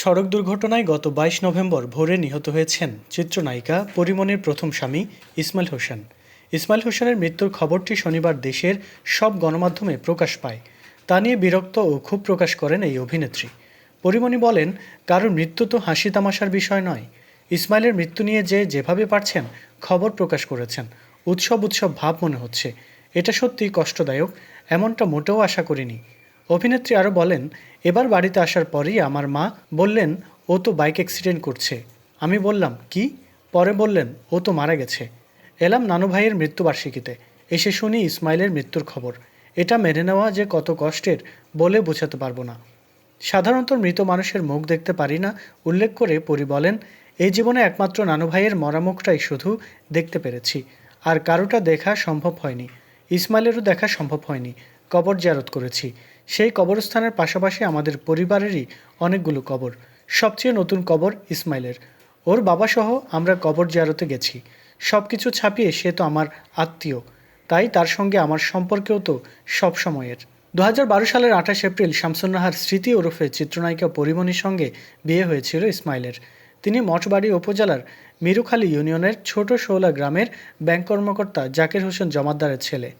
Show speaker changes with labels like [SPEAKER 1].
[SPEAKER 1] সড়ক দুর্ঘটনায় গত বাইশ নভেম্বর ভোরে নিহত হয়েছেন চিত্রনায়িকা পরিমণির প্রথম স্বামী ইসমাইল হোসেন। ইসমাইল হোসেনের মৃত্যুর খবরটি শনিবার দেশের সব গণমাধ্যমে প্রকাশ পায়। তা নিয়ে বিরক্ত ও ক্ষোভ প্রকাশ করেন এই অভিনেত্রী। পরিমণি বলেন, কারোর মৃত্যু তো হাসি তামাশার বিষয় নয়। ইসমাইলের মৃত্যু নিয়ে যে যেভাবে পারছেন, খবর প্রকাশ করেছেন। উৎসব উৎসব ভাব মনে হচ্ছে। এটা সত্যিই কষ্টদায়ক, এমনটা মোটেও আশা করিনি। অভিনেত্রী আরও বলেন, এবার বাড়িতে আসার পরেই আমার মা বললেন, ও তো বাইক অ্যাক্সিডেন্ট করছে। আমি বললাম, কি? পরে বললেন, ও তো মারা গেছে। এলাম নানু ভাইয়ের মৃত্যুবার্ষিকীতে। এসে শুনি ইসমাইলের মৃত্যুর খবর। এটা মেনে নেওয়া যে কত কষ্টের বলে বোঝাতে পারব না। সাধারণত মৃত মানুষের মুখ দেখতে পারি না, উল্লেখ করে পরি বলেন এই জীবনে একমাত্র নানু ভাইয়ের মরা মুখটাই শুধু দেখতে পেরেছি, আর কারোটা দেখা সম্ভব হয়নি। ইসমাইলেরও দেখা সম্ভব হয়নি, কবর জিয়ারত করেছি। সেই কবরস্থানের পাশাপাশি আমাদের পরিবারেরই অনেকগুলো কবর, সবচেয়ে নতুন কবর ইসমাইলের। ওর বাবা সহ আমরা কবর জিয়ারতে গেছি। সব কিছু ছাপিয়ে সে তো আমার আত্মীয়। তাই তার সঙ্গে আমার সম্পর্কেও তো সব সময়ের। দু হাজার বারো সালের আঠাশ এপ্রিল শামসুন্নাহার স্মৃতি ওরফে চিত্রনায়িকা পরিমণির সঙ্গে বিয়ে হয়েছিল ইসমাইলের। তিনি মঠবাড়ি উপজেলার মিরুখালী ইউনিয়নের ছোট শৌলা গ্রামের ব্যাংক কর্মকর্তা জাকির হোসেন জমাদ্দারের ছেলে।